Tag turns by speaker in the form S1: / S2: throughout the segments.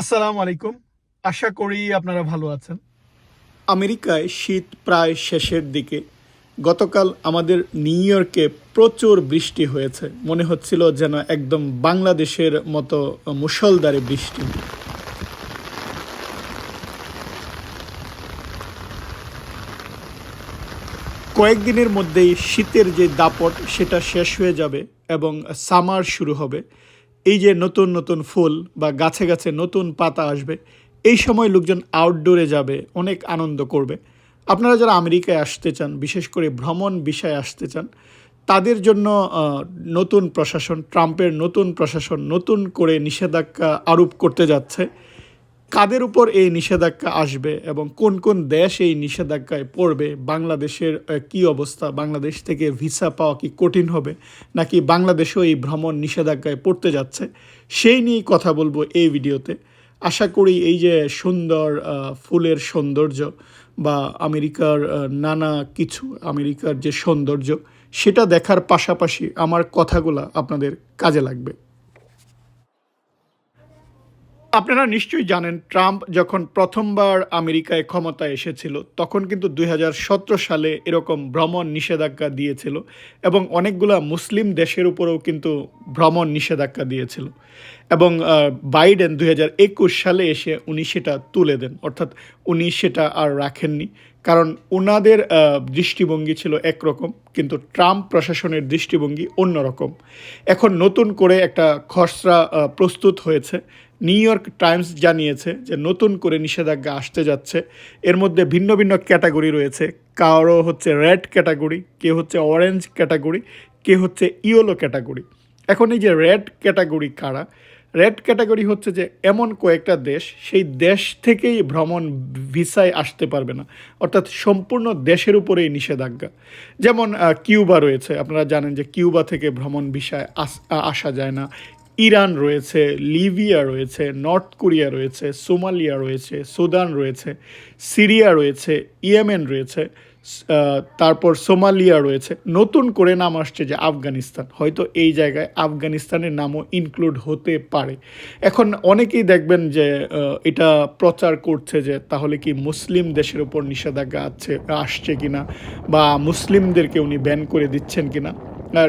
S1: আসসালামু আলাইকুম। আশা করি আপনারা ভালো আছেন।
S2: আমেরিকায় শীত প্রায় শেষের দিকে। গতকাল আমাদের নিউ ইয়র্কে প্রচুর বৃষ্টি হয়েছে। মনে হচ্ছিল যেন একদম বাংলাদেশের মতো মুষলধারে বৃষ্টি। কয়েকদিনের মধ্যেই শীতের যে দাপট, সেটা শেষ হয়ে যাবে এবং সামার শুরু হবে। এই যে নতুন নতুন ফুল বা গাছে গাছে নতুন পাতা আসবে, এই সময় লোকজন আউটডোরে যাবে, অনেক আনন্দ করবে। আপনারা যারা আমেরিকায় আসতে চান, বিশেষ করে ভ্রমণ বিষয়ে আসতে চান, তাদের জন্য নতুন প্রশাসন ট্রাম্পের নতুন প্রশাসন নতুন করে নিষেধাজ্ঞা আরোপ করতে যাচ্ছে। কাদের উপর এই নিষেধাজ্ঞা আসবে এবং কোন কোন দেশ এই নিষেধাজ্ঞায় পড়বে? বাংলাদেশের কি অবস্থা? বাংলাদেশ থেকে ভিসা পাওয়া কি কঠিন হবে? নাকি বাংলাদেশও এই ভ্রমণ নিষেধাজ্ঞায় পড়তে যাচ্ছে? সেই নিয়েই কথা বলব এই ভিডিওতে। আশা করি এই যে সুন্দর ফুলের সৌন্দর্য বা আমেরিকার নানা কিছু, আমেরিকার যে সৌন্দর্য, সেটা দেখার পাশাপাশি আমার কথাগুলো আপনাদের কাজে লাগবে। আপনারা নিশ্চয়ই জানেন, ট্রাম্প যখন প্রথমবার আমেরিকায় ক্ষমতায় এসেছিল, তখন কিন্তু দুই হাজার সতেরো সালে এরকম ভ্রমণ নিষেধাজ্ঞা দিয়েছিল এবং অনেকগুলা মুসলিম দেশের উপরেও কিন্তু ভ্রমণ নিষেধাজ্ঞা দিয়েছিল। এবং বাইডেন দু হাজার একুশ সালে এসে উনি সেটা তুলে দেন, অর্থাৎ উনি সেটা আর রাখেননি। কারণ ওনাদের দৃষ্টিভঙ্গি ছিল একরকম, কিন্তু ট্রাম্প প্রশাসনের দৃষ্টিভঙ্গি অন্যরকম। এখন নতুন করে একটা খসড়া প্রস্তুত হয়েছে। নিউ ইয়র্ক টাইমস জানিয়েছে যে নতুন করে নিষেধাজ্ঞা আসতে যাচ্ছে। এর মধ্যে ভিন্ন ভিন্ন ক্যাটাগরি রয়েছে। কারও হচ্ছে রেড ক্যাটাগরি, কে হচ্ছে অরেঞ্জ ক্যাটাগরি, কে হচ্ছে ইয়েলো ক্যাটাগরি। এখন এই যে রেড ক্যাটাগরি কারা? রেড ক্যাটাগরি হচ্ছে যে এমন কয়েকটা দেশ, সেই দেশ থেকেই ভ্রমণ ভিসায় আসতে পারবে না। অর্থাৎ সম্পূর্ণ দেশের উপরেই নিষেধাজ্ঞা। যেমন কিউবা রয়েছে। আপনারা জানেন যে কিউবা থেকে ভ্রমণ ভিসায় আস- আসা যায় না। ইরান রয়েছে, লিবিয়া রয়েছে, নর্থ কোরিয়া রয়েছে, সোমালিয়া রয়েছে, সুদান রয়েছে, সিরিয়া রয়েছে, ইয়েমেন রয়েছে তারপর সোমালিয়া রয়েছে। নতুন করে নাম আসছে যে আফগানিস্তান। হয়তো এই জায়গায় আফগানিস্তানের নামও ইনক্লুড হতে পারে। এখন অনেকেই দেখবেন যে এটা প্রচার করছে যে, তাহলে কি মুসলিম দেশের উপর নিষেধাজ্ঞা আছে, আসছে কিনা, বা মুসলিমদেরকে উনি ব্যান করে দিচ্ছেন কিনা।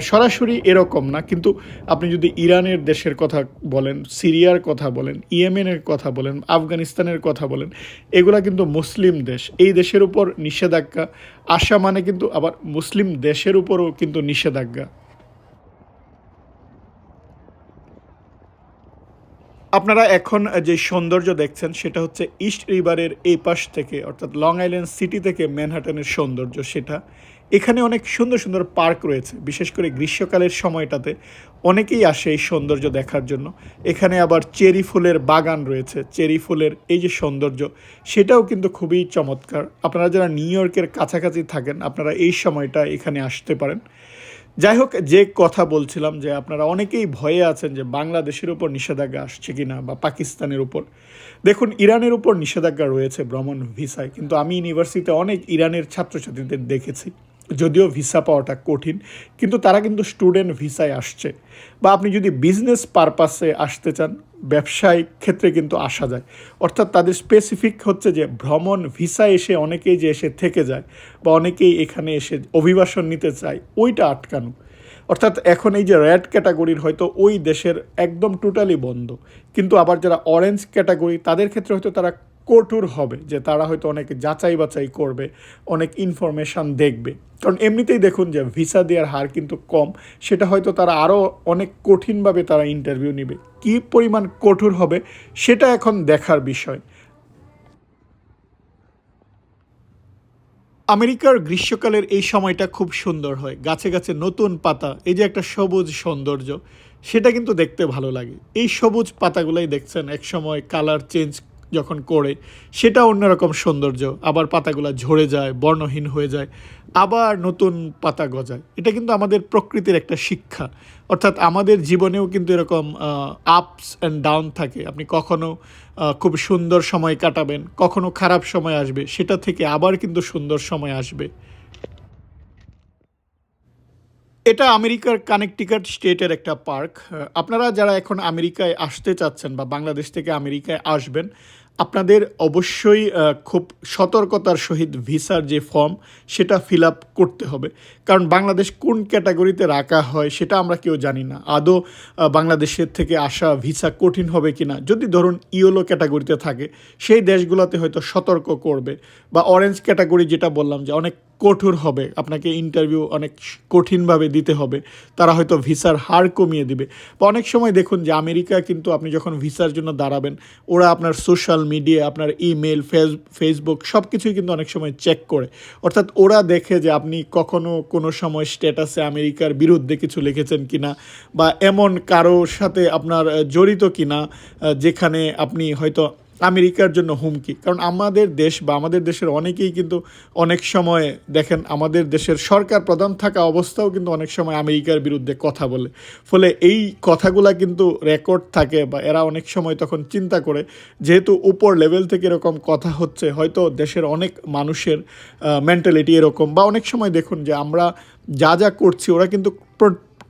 S2: সরাসরি এরকম না, কিন্তু আপনি যদি ইরানের দেশের কথা বলেন, সিরিয়ার কথা বলেন, ইয়েমেনের কথা বলেন, আফগানিস্তানের কথা বলেন, এগুলা কিন্তু মুসলিম দেশ। এই দেশের উপর নিষেধাজ্ঞা আসা মানে কিন্তু আবার মুসলিম দেশের উপরও কিন্তু নিষেধাজ্ঞা। আপনারা এখন যে সৌন্দর্য দেখছেন, সেটা হচ্ছে ইস্ট রিভারের এই পাশ থেকে, অর্থাৎ লং আইল্যান্ড সিটি থেকে ম্যানহাটনের সৌন্দর্য, সেটা। এখানে অনেক সুন্দর সুন্দর পার্ক রয়েছে, বিশেষ করে গ্রীষ্মকালের সময়টাতে। অনেকেই আসে এই সৌন্দর্য দেখার জন্য। এখানে আবার চেরি ফুলের বাগান রয়েছে, চেরি ফুলের এই যে সৌন্দর্য, সেটাও কিন্তু খুবই চমৎকার। আপনারা যারা নিউ ইয়র্কের কাছাকাছি থাকেন, আপনারা এই সময়টা এখানে আসতে পারেন। যাই হোক, যে কথা বলছিলাম যে আপনারা অনেকেই ভয়ে আছেন যে বাংলাদেশের উপর নিষেধাজ্ঞা আসছে কি না বা পাকিস্তানের উপর। দেখুন, ইরানের উপর নিষেধাজ্ঞা রয়েছে ভ্রমণ ভিসায়, কিন্তু আমি ইউনিভার্সিটিতে অনেক ইরানের ছাত্রছাত্রীদের দেখেছি। যদিও ভিসা পাওয়াটা কঠিন, কিন্তু তারা কিন্তু স্টুডেন্ট ভিসায় আসছে। বা আপনি যদি বিজনেস পারপাসে আসতে চান, ব্যবসায়িক ক্ষেত্রে কিন্তু আসা যায়। অর্থাৎ তাদের স্পেসিফিক হচ্ছে যে ভ্রমণ ভিসা এসে অনেকেই যে এসে থেকে যায়, বা অনেকেই এখানে এসে অভিবাসন নিতে চায়, ওইটা আটকানো। অর্থাৎ এখন এই যে রেড ক্যাটাগরির হয়তো ওই দেশের একদম টোটালি বন্ধ। কিন্তু আবার যারা অরেঞ্জ ক্যাটাগরি তাদের ক্ষেত্রে হয়তো তারা কঠোর হবে, যে তারা হয়তো অনেক যাচাই বাছাই করবে, অনেক ইনফরমেশান দেখবে। কারণ এমনিতেই দেখুন যে ভিসা দেওয়ার হার কিন্তু কম, সেটা হয়তো তারা আরও অনেক কঠিনভাবে তারা ইন্টারভিউ নেবে। কি পরিমাণ কঠোর হবে, সেটা এখন দেখার বিষয়। আমেরিকার গ্রীষ্মকালের এই সময়টা খুব সুন্দর হয়, গাছে গাছে নতুন পাতা, এই যে একটা সবুজ সৌন্দর্য, সেটা কিন্তু দেখতে ভালো লাগে। এই সবুজ পাতাগুলাই দেখছেন এক সময় কালার চেঞ্জ যখন করে সেটা অন্যরকম সৌন্দর্য। আবার পাতাগুলো ঝরে যায়, বর্ণহীন হয়ে যায়, আবার নতুন পাতা গজায়। এটা কিন্তু আমাদের প্রকৃতির একটা শিক্ষা। অর্থাৎ আমাদের জীবনেও কিন্তু এরকম আপস অ্যান্ড ডাউন থাকে। আপনি কখনো খুব সুন্দর সময় কাটাবেন, কখনো খারাপ সময় আসবে, সেটা থেকে আবার কিন্তু সুন্দর সময় আসবে। এটা আমেরিকার কানেকটিকাট স্টেটের একটা পার্ক। আপনারা যারা এখন আমেরিকায় আসতে চাচ্ছেন বা বাংলাদেশ থেকে আমেরিকায় আসবেন, আপনাদের অবশ্যই খুব সতর্কতার সহিত ভিসার যে ফর্ম, সেটা ফিল আপ করতে হবে। কারণ বাংলাদেশ কোন ক্যাটাগরিতে রাখা হয়, সেটা আমরা কেউ জানি না। আদৌ বাংলাদেশের থেকে আসা ভিসা কঠিন হবে কি না যদি ধরুন ইয়েলো ক্যাটাগরিতে থাকে, সেই দেশগুলোতে হয়তো সতর্ক করবে। বা অরেঞ্জ ক্যাটাগরি যেটা বললাম যে অনেক কঠোর হবে। আপনাকে ইন্টারভিউ অনেক কঠিনভাবে দিতে হবে। তারা হয়তো ভিসার হার কমিয়ে দিবে। বা অনেক সময় দেখুন যে আমেরিকা কিন্তু আপনি যখন ভিসার জন্য দাঁড়াবেন, ওরা আপনার সোশ্যাল মিডিয়া আপনার ইমেল ফেস ফেসবুক সব কিছুই কিন্তু অনেক সময় চেক করে। অর্থাৎ ওরা দেখে যে আপনি কখনো কোনো সময় স্ট্যাটাসে আমেরিকার বিরুদ্ধে কিছু লিখেছেন কিনা বা এমন কারোর সাথে আপনার জড়িত কিনা যেখানে আপনি হয়তো আমেরিকার জন্য হুমকি। কারণ আমাদের দেশ বা আমাদের দেশের অনেকেই কিন্তু অনেক সময় দেখেন, আমাদের দেশের সরকার প্রধান থাকা অবস্থাও কিন্তু অনেক সময় আমেরিকার বিরুদ্ধে কথা বলে। ফলে এই কথাগুলা কিন্তু রেকর্ড থাকে বা এরা অনেক সময় তখন চিন্তা করে, যেহেতু উপর লেভেল থেকে এরকম কথা হচ্ছে, হয়তো দেশের অনেক মানুষের মেন্টালিটি এরকম। বা অনেক সময় দেখুন যে আমরা যা যা করছি, ওরা কিন্তু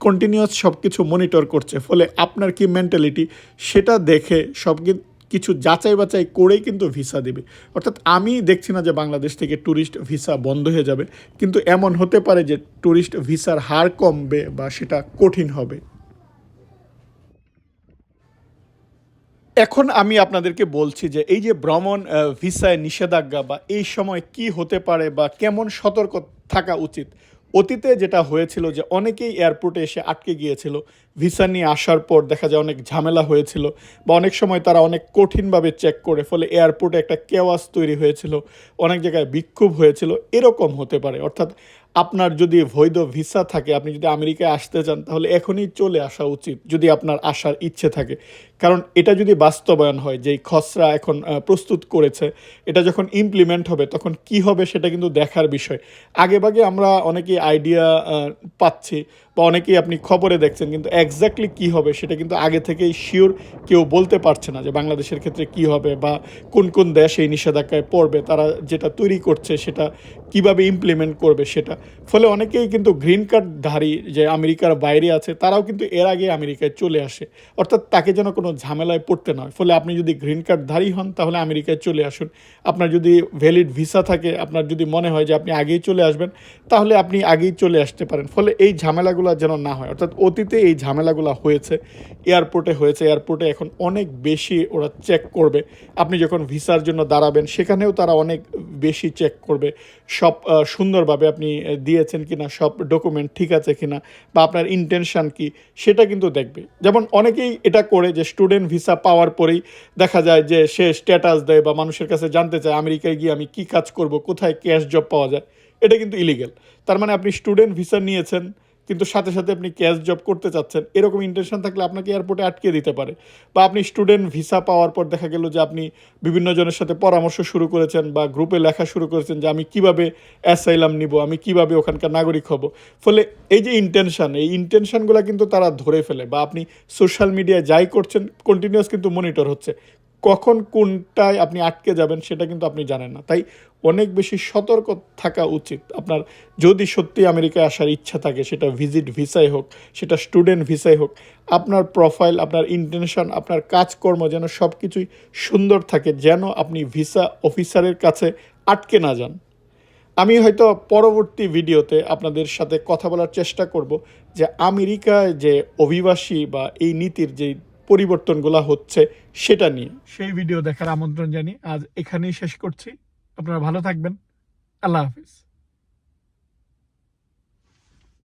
S2: কন্টিনিউয়াস সব কিছু মনিটর করছে। ফলে আপনার কি মেন্টালিটি সেটা দেখে সব কিছু যাচাই বাছাই করেই কিন্তু ভিসা দেবে। অর্থাৎ আমি দেখছি না যে বাংলাদেশ থেকে ট্যুরিস্ট ভিসা বন্ধ হয়ে যাবে, কিন্তু এমন হতে পারে যে ট্যুরিস্ট ভিসার হার কমবে বা সেটা কঠিন হবে। এখন আমি আপনাদেরকে বলছি যে এই যে ভ্রমণ ভিসায় নিষেধাজ্ঞা বা এই সময় কি হতে পারে বা কেমন সতর্ক থাকা উচিত অতীতে যেটা হয়েছিল যে অনেকেই এয়ারপোর্টে এসে আটকে গিয়েছিল, ভিসা নিয়ে আসার পর দেখা যায় অনেক ঝামেলা হয়েছিল বা অনেক সময় তারা অনেক কঠিনভাবে চেক করে, ফলে এয়ারপোর্টে একটা কেওয়াস তৈরি হয়েছিল, অনেক জায়গায় বিক্ষোভ হয়েছিল, এরকম হতে পারে। অর্থাৎ আপনার যদি বৈধ ভিসা থাকে, আপনি যদি আমেরিকায় আসতে চান, তাহলে এখনই চলে আসা উচিত যদি আপনার আসার ইচ্ছে থাকে। কারণ এটা যদি বাস্তবায়ন হয়, যেই খসড়া এখন প্রস্তুত করেছে, এটা যখন ইমপ্লিমেন্ট হবে, তখন কি হবে সেটা কিন্তু দেখার বিষয়। আগেভাগে আমরা অনেকেই আইডিয়া পাচ্ছি বা অনেকেই আপনি খবরে দেখছেন, কিন্তু এক্স্যাক্টলি কি হবে সেটা কিন্তু আগে থেকেই শিওর কেউ বলতে পারছে না যে বাংলাদেশের ক্ষেত্রে কি হবে বা কোন কোন দেশ এই নিষেধাজ্ঞায় পড়বে, তারা যেটা তৈরি করছে সেটা কীভাবে ইমপ্লিমেন্ট করবে সেটা। ফলে অনেকেই কিন্তু গ্রিন কার্ডধারী যে আমেরিকার বাইরে আছে, তারাও কিন্তু এর আগে আমেরিকায় চলে আসে। অর্থাৎ তাকে যেন কোনো ঝামেলায় পড়তে না হয় ফলে আপনি যদি গ্রিন কার্ডধারী হন, তাহলে আমেরিকায় চলে আসুন। আপনার যদি ভ্যালিড ভিসা থাকে, আপনার যদি মনে হয় যে আপনি আগেই চলে আসবেন, তাহলে আপনি আগেই চলে আসতে পারেন। ফলে এই ঝামেলাগুলো যেন না হয়। অর্থাৎ অতীতে এই ঝামেলাগুলো হয়েছে, এয়ারপোর্টে হয়েছে, এয়ারপোর্টে এখন অনেক বেশি ওরা চেক করবে। আপনি যখন ভিসার জন্য দাঁড়াবেন, সেখানেও তারা অনেক বেশি চেক করবে। সব সুন্দরভাবে আপনি আহ, কি না সব ডকুমেন্ট ঠিক আছে কি না বা আপনার ইন্টেনশন কি সেটা কিন্তু দেখবে। যেমন অনেকেই এটা করে যে স্টুডেন্ট ভিসা পাওয়ার পরেই দেখা যায় যে সে স্ট্যাটাস দেয় বা মানুষের কাছে জানতে চায় আমেরিকায় গিয়ে আমি কি কাজ করব? কোথায় ক্যাশ জব পাওয়া যায়? এটা কিন্তু ইলিগেল তার মানে আপনি স্টুডেন্ট ভিসা নিয়েছেন কিন্তু সাথে সাথে আপনি ক্যাশ জব করতে চাচ্ছেন, এরকম ইন্টেনশন থাকলে আপনাকে এয়ারপোর্টে আটকে দিতে পারে। বা আপনি স্টুডেন্ট ভিসা পাওয়ার পর দেখা গেল যে আপনি বিভিন্ন জনের সাথে পরামর্শ শুরু করেছেন বা গ্রুপে লেখা শুরু করেছেন যে আমি কীভাবে অ্যাসাইলাম নিব, আমি কীভাবে ওখানকার নাগরিক হব। ফলে এই যে ইন্টেনশন এই ইন্টেনশনগুলো কিন্তু তারা ধরে ফেলে বা আপনি সোশ্যাল মিডিয়ায় যাই করছেন কন্টিনিউয়াস কিন্তু মনিটর হচ্ছে। কখন কোনটায় আপনি আটকে যাবেন সেটা কিন্তু আপনি জানেন না। তাই অনেক বেশি সতর্ক থাকা উচিত। আপনার যদি সত্যি আমেরিকায় আসার ইচ্ছা থাকে, সেটা ভিজিট ভিসাই হোক, সেটা স্টুডেন্ট ভিসাই হোক, আপনার প্রোফাইল, আপনার ইন্টেনশন, আপনার কাজকর্ম যেন সব কিছুই সুন্দর থাকে, যেন আপনি ভিসা অফিসারের কাছে আটকে না যান। আমি হয়তো পরবর্তী ভিডিওতে আপনাদের সাথে কথা বলার চেষ্টা করব যে আমেরিকায় যে অভিবাসী বা এই নীতির যে পরিবর্তনগুলো হচ্ছে সেটা নিয়ে।
S1: সেই ভিডিও দেখার আমন্ত্রণ জানি আজ এখানেই শেষ করছি। আপনারা ভালো থাকবেন। আল্লাহ হাফিজ।